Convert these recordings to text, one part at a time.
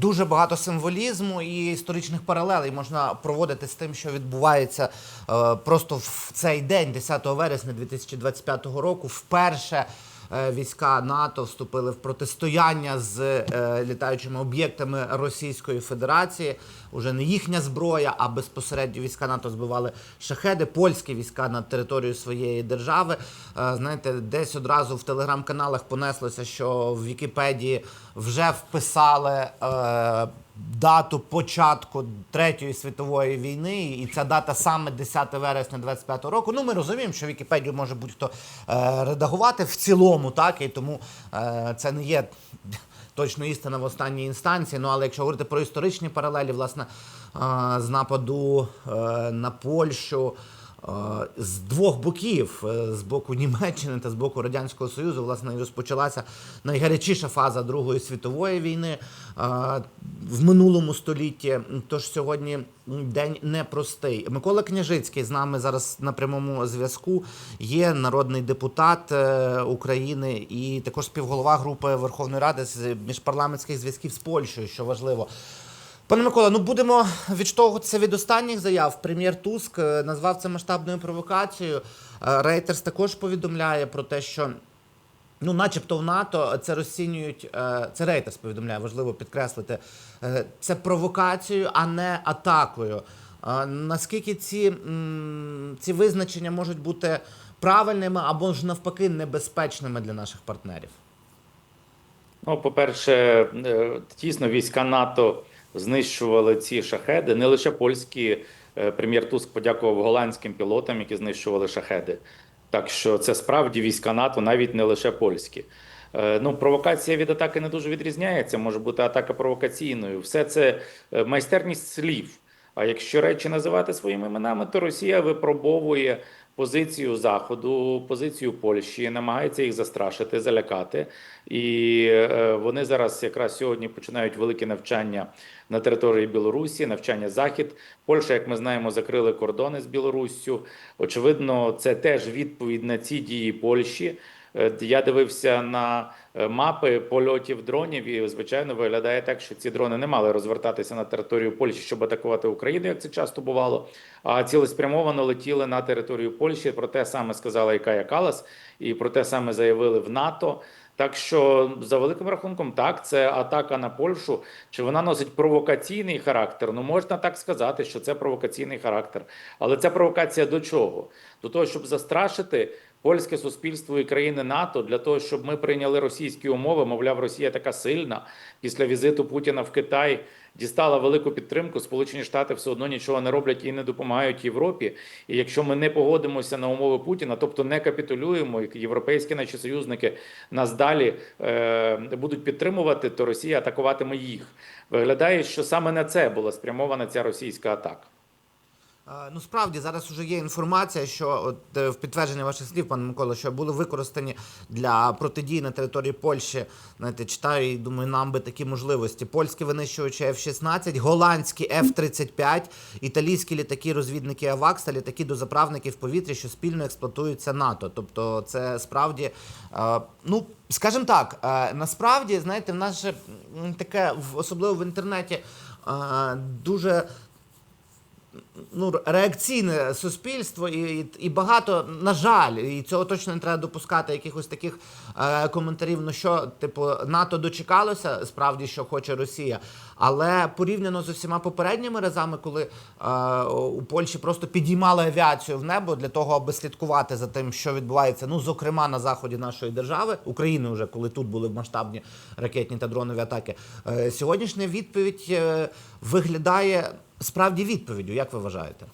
дуже багато символізму і історичних паралелей можна проводити з тим, що відбувається е, просто в цей день, 10 вересня 2025 року, вперше. Е, Війська НАТО вступили в протистояння з е, літаючими об'єктами Російської Федерації. Уже не їхня зброя, а безпосередньо війська НАТО збивали шахеди, польські війська на територію своєї держави. Е, знаєте, десь одразу в телеграм-каналах понеслося, що в Вікіпедії вже вписали дату початку Третьої світової війни, і ця дата саме 10 вересня 25 року. Ну, ми розуміємо, що Вікіпедію може будь-хто е, редагувати в цілому, так і тому е, це не є точно істина в останній інстанції. Ну але якщо говорити про історичні паралелі, власне, е, з нападу е, на Польщу. Е, З двох боків, е, з боку Німеччини та з боку Радянського Союзу, власне, розпочалася найгарячіша фаза Другої світової війни е, в минулому столітті. Тож сьогодні день непростий. Микола Княжицький з нами зараз на прямому зв'язку. Є народний депутат України і також співголова групи Верховної Ради з міжпарламентських зв'язків з Польщею, що важливо. Пане Микола, ну будемо відштовхуватися від останніх заяв. Прем'єр Туск е, назвав це масштабною провокацією. Рейтерс також повідомляє про те, що ну, начебто в НАТО це розцінюють. е, Це Рейтерс повідомляє, важливо підкреслити. е, Це провокацією, а не атакою. Наскільки ці, ці визначення можуть бути правильними або ж навпаки небезпечними для наших партнерів? Ну, по-перше, е, дійсно війська НАТО знищували ці шахеди. Не лише польські. Е, Прем'єр Туск подякував голландським пілотам, які знищували шахеди. Так що це справді війська НАТО, навіть не лише польські. Е, Ну, провокація від атаки не дуже відрізняється. Може бути атака провокаційною. Все це е, майстерність слів. А якщо речі називати своїми іменами, то Росія випробовує позицію Заходу, позицію Польщі, намагається їх застрашити, залякати. І е, вони зараз якраз сьогодні починають великі навчання на території Білорусі, навчання Захід. Польща, як ми знаємо, закрили кордони з Білоруссю. Очевидно, це теж відповідь на ці дії Польщі. Е, Я дивився на мапи польотів дронів, і звичайно виглядає так, що ці дрони не мали розвертатися на територію Польщі, щоб атакувати Україну, як це часто бувало. А цілеспрямовано летіли на територію Польщі. Про те саме сказала і Кая Калас, і про те саме заявили в НАТО. Так що, за великим рахунком, так, це атака на Польщу. Чи вона носить провокаційний характер? Ну, можна так сказати, що це провокаційний характер. Але це провокація до чого? До того, щоб застрашити польське суспільство і країни НАТО для того, щоб ми прийняли російські умови. Мовляв, Росія така сильна. Після візиту Путіна в Китай дістала велику підтримку. Сполучені Штати все одно нічого не роблять і не допомагають Європі. І якщо ми не погодимося на умови Путіна, тобто не капітулюємо, і європейські наші союзники нас далі е, будуть підтримувати, то Росія атакуватиме їх. Виглядає, що саме на це була спрямована ця російська атака. Ну, справді зараз вже є інформація, що от е, в підтвердження ваших слів, пане Микола, що були використані для протидії на території Польщі. Знаєте, читаю і думаю, нам би такі можливості. Польські винищувачі F-16, голландські F-35, італійські літаки, розвідники АВАКС та літаки до заправників в повітрі, що спільно експлуатуються НАТО. Тобто, це справді, е, ну скажімо так, е, насправді, знаєте, в нас же таке, особливо в інтернеті, дуже ну, реакційне суспільство, і, і, і багато, на жаль, і цього точно не треба допускати якихось таких е, коментарів. Ну що, типу, НАТО дочекалося справді, що хоче Росія. Але порівняно з усіма попередніми разами, коли е, у Польщі просто підіймали авіацію в небо для того, аби слідкувати за тим, що відбувається, ну зокрема на заході нашої держави, України, вже коли тут були масштабні ракетні та дронові атаки. Е, сьогоднішня відповідь е, виглядає справді відповіддю. Як ви вважаєте?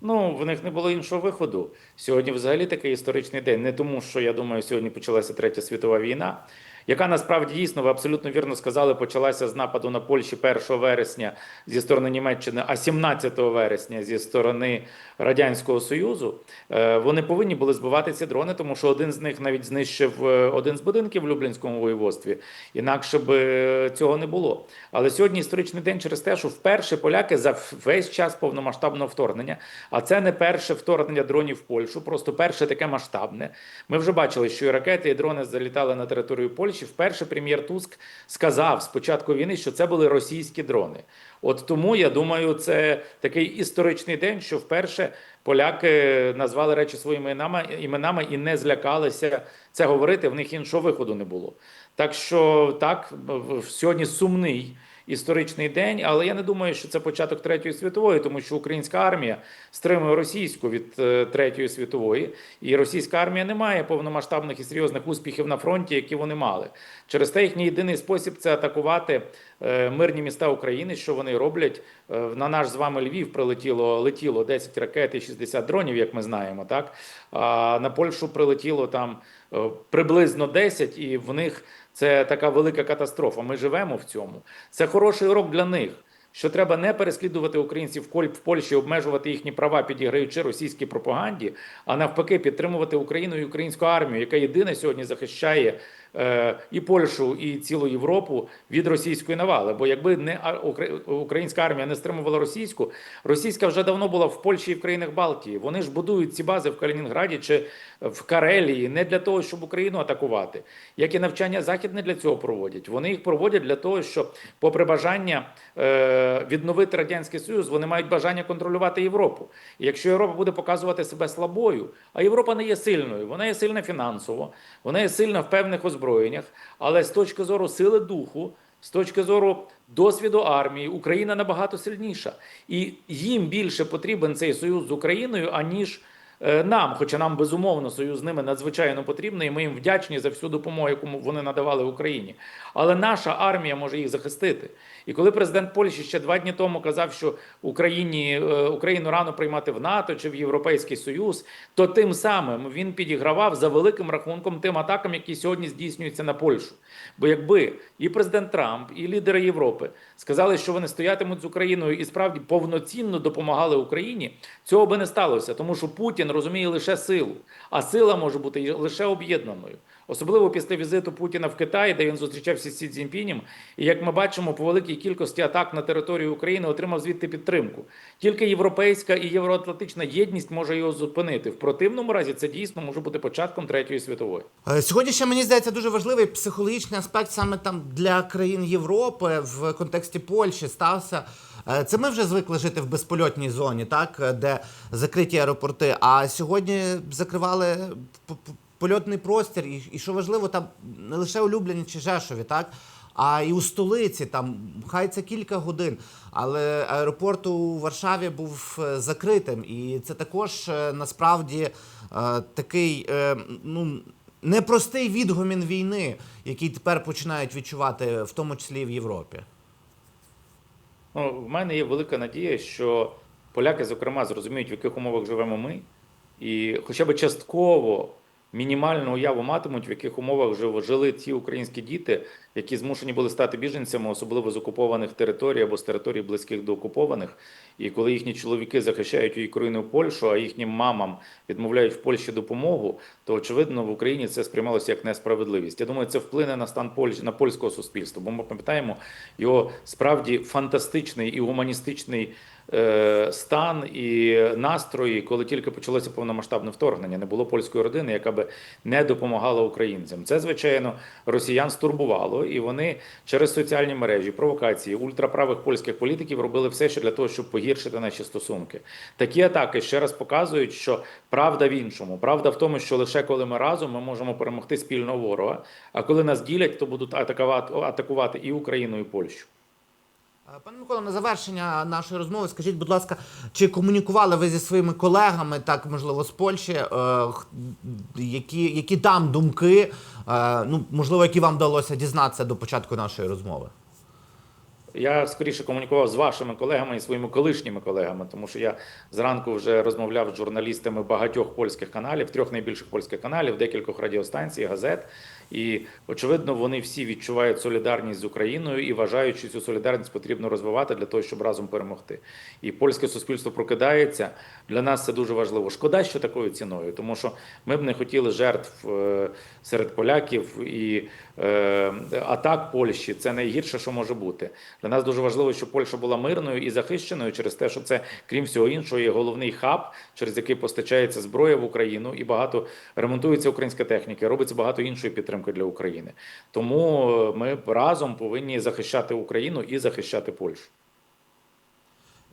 Ну, в них не було іншого виходу. Сьогодні взагалі такий історичний день. Не тому, що я думаю, сьогодні почалася третя світова війна, яка насправді дійсно, ви абсолютно вірно сказали, почалася з нападу на Польщі 1 вересня зі сторони Німеччини, а 17 вересня зі сторони Радянського Союзу. Е, Вони повинні були збивати ці дрони, тому що один з них навіть знищив е, один з будинків в Люблінському воєводстві. Інакше б е, цього не було. Але сьогодні історичний день через те, що вперше поляки за весь час повномасштабного вторгнення, а це не перше вторгнення дронів в Польщу, просто перше таке масштабне. Ми вже бачили, що і ракети, і дрони залітали на територію Польщі. Польщі, вперше прем'єр Туск сказав з початку війни, що це були російські дрони. От тому я думаю, це такий історичний день, що вперше поляки назвали речі своїми іменами, іменами і не злякалися це говорити. В них іншого виходу не було. Так що так, сьогодні сумний історичний день, але я не думаю, що це початок третьої світової, тому що українська армія стримує російську від е, третьої світової, і російська армія не має повномасштабних і серйозних успіхів на фронті, які вони мали. Через те їхній єдиний спосіб це атакувати е, мирні міста України, що вони роблять. Е, На наш з вами Львів прилетіло летіло 10 ракет і 60 дронів, як ми знаємо. Так а на Польщу прилетіло там приблизно 10, і в них це така велика катастрофа. Ми живемо в цьому. Це хороший урок для них. Що треба не переслідувати українців в Польщі, обмежувати їхні права, підіграючи російській пропаганді, а навпаки, підтримувати Україну і українську армію, яка єдина сьогодні захищає і Польщу, і цілу Європу від російської навали. Бо якби не українська армія не стримувала російську, російська вже давно була в Польщі і в країнах Балтії. Вони ж будують ці бази в Калінінграді чи в Карелії не для того, щоб Україну атакувати, як і навчання захід не для цього проводять. Вони їх проводять для того, що, попри бажання е, відновити радянський союз, вони мають бажання контролювати Європу. І якщо Європа буде показувати себе слабою, а Європа не є сильною, вона є сильна фінансово, вона є сильна в певних озброєннях, але з точки зору сили духу. З точки зору досвіду армії, Україна набагато сильніша, і їм більше потрібен цей союз з Україною, аніж нам. Хоча нам безумовно союз з ними надзвичайно потрібний, і ми їм вдячні за всю допомогу, яку вони надавали Україні. Але наша армія може їх захистити. І коли президент Польщі ще два дні тому казав, що Україні е, Україну рано приймати в НАТО чи в Європейський Союз, то тим самим він підігравав за великим рахунком тим атакам, які сьогодні здійснюються на Польщу. Бо якби і президент Трамп, і лідери Європи сказали, що вони стоятимуть з Україною і справді повноцінно допомагали Україні, цього би не сталося, тому що Путін розуміє лише силу, а сила може бути лише об'єднаною. Особливо після візиту Путіна в Китай, де він зустрічався з Сі Цзіньпінем, і як ми бачимо, по великій кількості атак на територію України отримав звідти підтримку. Тільки європейська і євроатлантична єдність може його зупинити. В противному разі це дійсно може бути початком третьої світової. Е, Сьогодні ще мені здається дуже важливий психологічний аспект саме там для країн Європи в контексті Польщі стався. Е, Це ми вже звикли жити в безпольотній зоні, так е, де закриті аеропорти. А сьогодні закривали польотний простір, і, і що важливо, там не лише улюблені чи Жешові, так. А і у столиці там хай це кілька годин, але аеропорт у Варшаві був е, закритим, і це також е, насправді е, такий ну непростий відгомін війни, який тепер починають відчувати, в тому числі в Європі. Ну, в мене є велика надія, що поляки, зокрема, зрозуміють, в яких умовах живемо ми, і хоча б частково мінімальну уяву матимуть, в яких умовах жили ті українські діти, які змушені були стати біженцями, особливо з окупованих територій або з територій близьких до окупованих. І коли їхні чоловіки захищають Україну Польщу, а їхнім мамам відмовляють в Польщі допомогу, то очевидно в Україні це сприймалося як несправедливість. Я думаю, це вплине на стан Польщі на польського суспільства. Бо ми пам'ятаємо його справді фантастичний і гуманістичний стан і настрої, коли тільки почалося повномасштабне вторгнення. Не було польської родини, яка би не допомагала українцям. Це звичайно росіян стурбувало, і вони через соціальні мережі, провокації ультраправих польських політиків робили все, що для того, щоб погіршити наші стосунки. Такі атаки ще раз показують, що правда в іншому. Правда в тому, що лише коли ми разом ми можемо перемогти спільного ворога. А коли нас ділять, то будуть атакувати, атакувати і Україну, і Польщу. Е, Пане Микола, на завершення нашої розмови, скажіть, будь ласка, чи комунікували ви зі своїми колегами, так можливо, з Польщі, е, які, які там думки, е, ну можливо, які вам вдалося дізнатися до початку нашої розмови? Я скоріше комунікував з вашими колегами і своїми колишніми колегами, тому що я зранку вже розмовляв з журналістами багатьох польських каналів, трьох найбільших польських каналів, декількох радіостанцій, газет. І очевидно, вони всі відчувають солідарність з Україною і вважають, що цю солідарність потрібно розвивати для того, щоб разом перемогти. І польське суспільство прокидається. Для нас це дуже важливо. Шкода, що такою ціною, тому що ми б не хотіли жертв е, серед поляків і е, атак Польщі. Це найгірше, що може бути. Для нас дуже важливо, щоб Польща була мирною і захищеною через те, що це, крім всього іншого, є головний хаб, через який постачається зброя в Україну, і багато ремонтується українська техніка, робиться багато іншої підтримки підтримки для України. Тому е, ми разом повинні захищати Україну і захищати Польщу.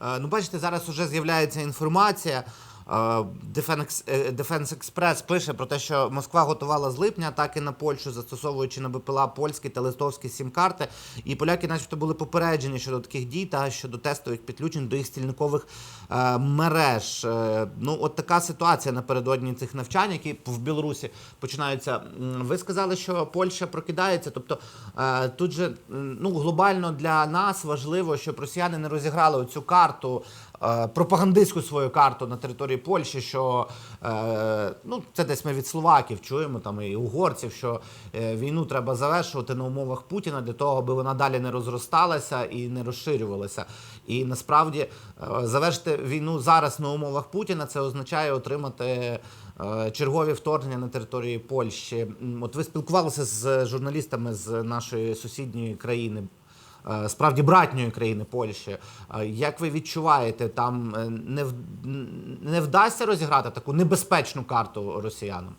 Е, Ну, бачите, зараз вже з'являється інформація. Defense е, Express пише про те, що Москва готувала з липня атаки на Польщу, застосовуючи на БПЛА польські та листовські сім-карти. І поляки, начебто, були попереджені щодо таких дій та щодо тестових підключень до їх стільникових е, мереж. Е, ну, от така ситуація напередодні цих навчань, які в Білорусі починаються. Ви сказали, що Польща прокидається. Тобто е, тут же ну, глобально для нас важливо, щоб росіяни не розіграли оцю карту. Е, Пропагандистську свою карту на території Польщі, що е, ну це десь ми від словаків чуємо там і угорців, що е, війну треба завершувати на умовах Путіна для того, аби вона далі не розросталася і не розширювалася. І насправді завершити війну зараз на умовах Путіна це означає отримати чергові вторгнення на території Польщі. От ви спілкувалися з журналістами з нашої сусідньої країни. Е, Справді братньої країни Польщі. Е, Як ви відчуваєте, там е, не, не вдасться розіграти таку небезпечну карту росіянам?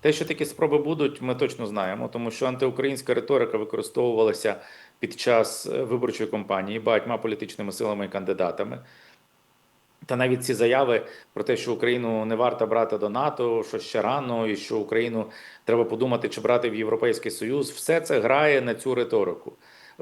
Те, що такі спроби будуть, ми точно знаємо, тому що антиукраїнська риторика використовувалася під час виборчої кампанії багатьма політичними силами і кандидатами. Та навіть ці заяви про те, що Україну не варто брати до НАТО, що ще рано, і що Україну треба подумати, чи брати в Європейський Союз, все це грає на цю риторику.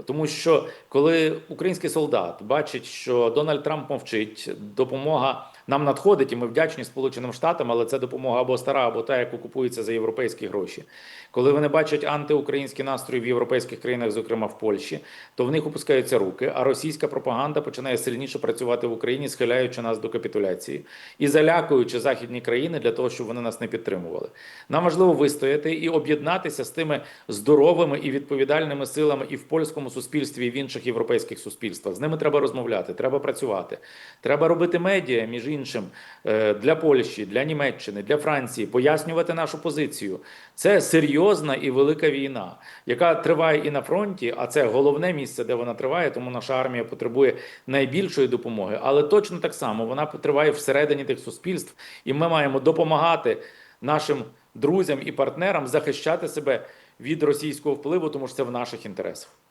Тому що коли український солдат бачить, що Дональд Трамп мовчить, допомога нам надходить, і ми вдячні Сполученим Штатам, але це допомога або стара, або та, яку купується за європейські гроші. Коли вони бачать антиукраїнські настрої в європейських країнах, зокрема в Польщі, то в них опускаються руки, а російська пропаганда починає сильніше працювати в Україні, схиляючи нас до капітуляції і залякуючи західні країни для того, щоб вони нас не підтримували. Нам важливо вистояти і об'єднатися з тими здоровими і відповідальними силами і в польському суспільстві, і в інших європейських суспільствах. З ними треба розмовляти, треба працювати. Треба робити медіа, між іншим, е, для Польщі, для Німеччини, для Франції, пояснювати нашу позицію. Це серйозна і велика війна, яка триває і на фронті, а це головне місце, де вона триває, тому наша армія потребує найбільшої допомоги. Але точно так само вона триває всередині тих суспільств, і ми маємо допомагати нашим друзям і партнерам захищати себе від російського впливу, тому що це в наших інтересах.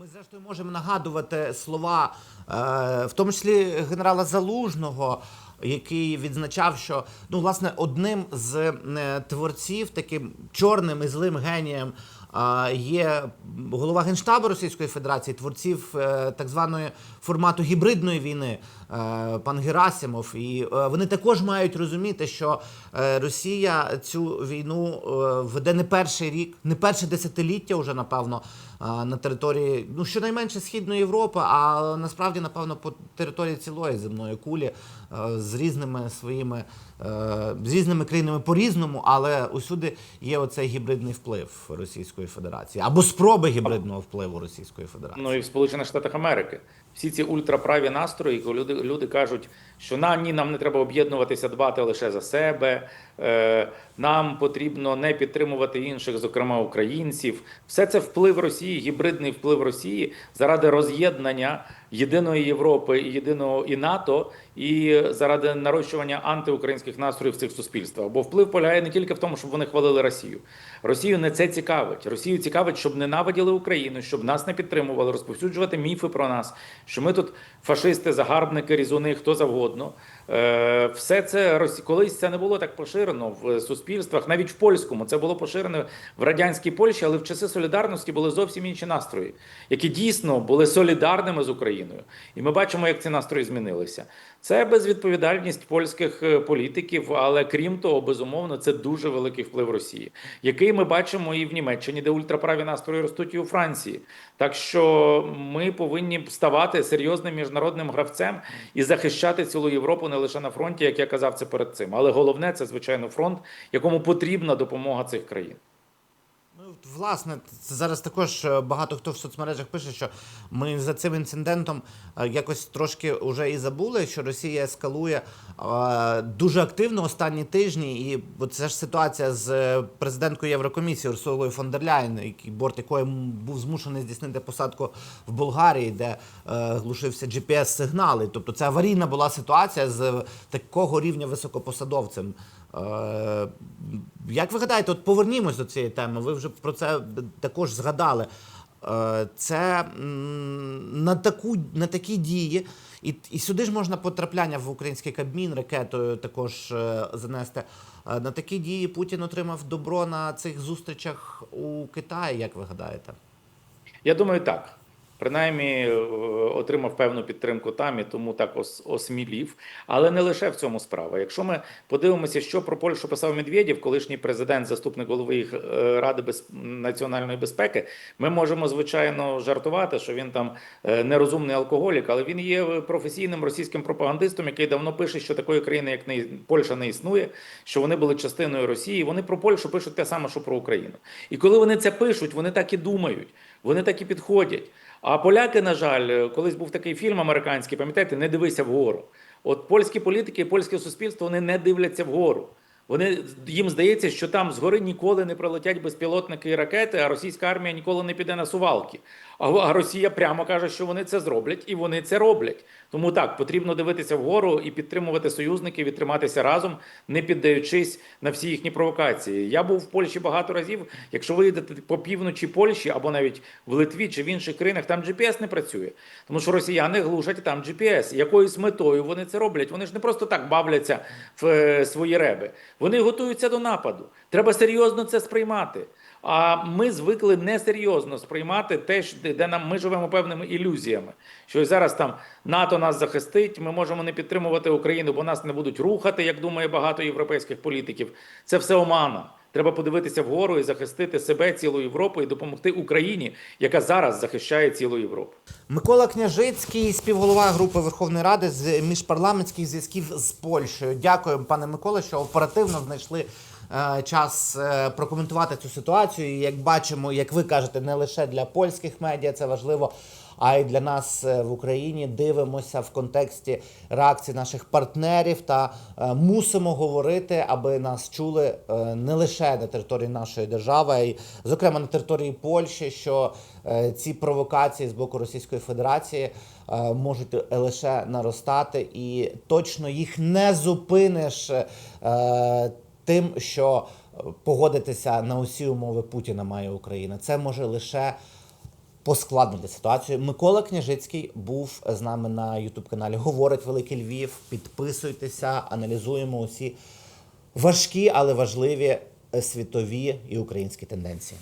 Ми зрештою можемо нагадувати слова, е, в тому числі генерала Залужного, який відзначав, що ну, власне, одним з е, творців, таким чорним і злим генієм, е, є голова Генштабу Російської Федерації, творців так званої формату гібридної війни, пан Герасимов. І вони також мають розуміти, що Росія цю війну веде не перший рік, не перше десятиліття вже, напевно, на території, ну щонайменше Східної Європи, а насправді, напевно, по території цілої земної кулі е, з різними своїми е, з різними країнами по-різному, але усюди є оцей гібридний вплив Російської Федерації або спроби гібридного впливу Російської Федерації. Ну і в Сполучених Штатах Америки. Всі ці ультраправі настрої, коли люди, люди кажуть, що нам ні, нам не треба об'єднуватися, дбати лише за себе. Е, нам потрібно не підтримувати інших, зокрема українців. Все це вплив Росії, гібридний вплив Росії заради роз'єднання єдиної Європи єдиного і НАТО, і заради нарощування антиукраїнських настроїв цих суспільствах. Бо вплив полягає не тільки в тому, щоб вони хвалили Росію. Росію не це цікавить. Росію цікавить, щоб ненавиділи Україну, щоб нас не підтримували, розповсюджувати міфи про нас, що ми тут фашисти, загарбники, різуни, хто завгодно. Е, Все це колись це не було так поширено в суспільствах, навіть в польському. Це було поширено в радянській Польщі, але в часи солідарності були зовсім інші настрої, які дійсно були солідарними з Україною. І ми бачимо, як ці настрої змінилися. Це безвідповідальність польських е, політиків, але крім того, безумовно, це дуже великий вплив Росії, який ми бачимо і в Німеччині, де ультраправі настрої ростуть і у Франції. Так що ми повинні ставати серйозним міжнародним гравцем і захищати цілу Європу не лише на фронті, як я казав це перед цим. Але головне це звичайно фронт, якому потрібна допомога цих країн. Власне, це зараз також е, багато хто в соцмережах пише, що ми за цим інцидентом е, якось трошки вже і забули, що Росія ескалує е, дуже активно останні тижні. І це ж ситуація з президенткою Єврокомісії Урсулою фон дер Ляйн, який борт якої був змушений здійснити посадку в Болгарії, де глушився GPS-сигнали. Тобто це аварійна була ситуація з такого рівня високопосадовцем Як ви гадаєте, от повернімось до цієї теми. Ви вже про це також згадали. Е, Це на таку на такі дії, і, і сюди ж можна потрапляння в український кабмін ракетою також е, занести. Е, На такі дії Путін отримав добро на цих зустрічах у Китаї, як ви гадаєте? Я думаю, так. Принаймні е, отримав певну підтримку там і тому так ос- осмілів. Але не лише в цьому справа. Якщо ми подивимося, що про Польщу писав Медведєв, колишній президент, заступник голови їх е, Ради без... національної безпеки, ми можемо звичайно жартувати, що він там е, нерозумний алкоголік, але він є професійним російським пропагандистом, який давно пише, що такої країни, як не Польща, не існує, що вони були частиною Росії. Вони про Польщу пишуть те саме, що про Україну. І коли вони це пишуть, вони так і думають, вони так і підходять. А поляки, на жаль, колись був такий фільм американський, пам'ятаєте, не дивися вгору. От польські політики, польське суспільство вони не дивляться вгору. Вони їм здається, що там згори ніколи не прилетять безпілотники і ракети, а російська армія ніколи не піде на сувалки. А, Росія прямо каже, що вони це зроблять, і вони це роблять. Тому так потрібно дивитися вгору і підтримувати союзників, і триматися разом, не піддаючись на всі їхні провокації. Я був в Польщі багато разів. Якщо ви їдете по півночі Польщі або навіть в Литві чи в інших країнах, там GPS не працює, тому що росіяни глушать там GPS. Якоюсь метою вони це роблять. Вони ж не просто так бавляться в е, свої реби. Вони готуються до нападу. Треба серйозно це сприймати. А ми звикли несерйозно сприймати те, де нам ми живемо певними ілюзіями. Що зараз там НАТО нас захистить, ми можемо не підтримувати Україну, бо нас не будуть рухати, як думає багато європейських політиків. Це все омана. Треба подивитися вгору і захистити себе, цілу Європу і допомогти Україні, яка зараз захищає цілу Європу. Микола Княжицький, співголова групи Верховної Ради з міжпарламентських зв'язків з Польщею. Дякую, пане Миколе, що оперативно знайшли е, час е, прокоментувати цю ситуацію. Як бачимо, як ви кажете, не лише для польських медіа це важливо, а й для нас е, в Україні дивимося в контексті реакції наших партнерів та е, мусимо говорити, аби нас чули е, не лише на території нашої держави, а й зокрема на території Польщі, що ці провокації з боку Російської Федерації можуть лише наростати, і точно їх не зупиниш тим, що погодитися на усі умови Путіна має Україна. Це може лише поскладнити ситуацію. Микола Княжицький був з нами на Ютуб-каналі. Говорить Великий Львів. Підписуйтеся, аналізуємо усі важкі, але важливі світові і українські тенденції.